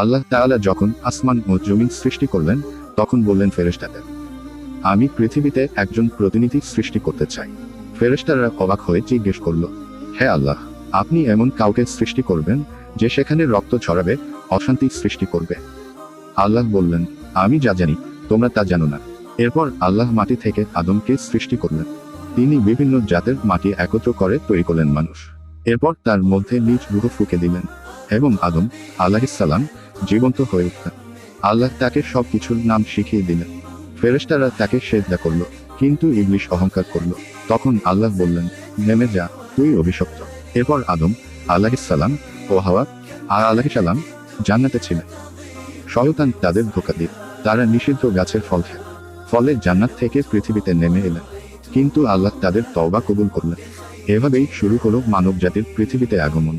আল্লাহ তাআলা যখন আসমান ও জমিন সৃষ্টি করলেন, তখন বললেন ফেরেশতাদের, আমি পৃথিবীতে একজন প্রতিনিধি সৃষ্টি করতে চাই। ফেরেশতারা অবাক হয়ে জিজ্ঞেস করল, হে আল্লাহ, আপনি এমন কাউকে সৃষ্টি করবেন যে সেখানে রক্ত ছড়াবে, অশান্তি সৃষ্টি করবে? আল্লাহ বললেন, আমি যা জানি, তোমরা তা জানো না। এরপর আল্লাহ মাটি থেকে আদমকে সৃষ্টি করলেন। তিনি বিভিন্ন জাতের মাটি একত্র করে তৈরি করলেন মানুষ। এরপর তার মধ্যে নিজ রুহ ফুকে দিলেন এবং আদম আল্লাহিসাল্লাম জীবন্ত হয়ে উঠলেন আল্লাহ তাকে সব কিছুর নাম শিখিয়ে দিলেন। ফেরেশতারা তাকে সেজদা করল, কিন্তু ইবলিশ অহংকার করল। তখন আল্লাহ বললেন, নেমে যা, তুই অভিশপ্ত। এরপর আদম আল্লাহিসাল্লাম ও হাওয়া আর আল্লাহিসাল্লাম জান্নাতে ছিলেন। শয়তান তাদের ধোকা দিয়ে তারা নিষিদ্ধ গাছের ফল খেল ফলে জান্নাত থেকে পৃথিবীতে নেমে এলেন। কিন্তু আল্লাহ তাদের তওবা কবুল করলেন। এভাবেই শুরু হলো মানব জাতির পৃথিবীতে আগমন।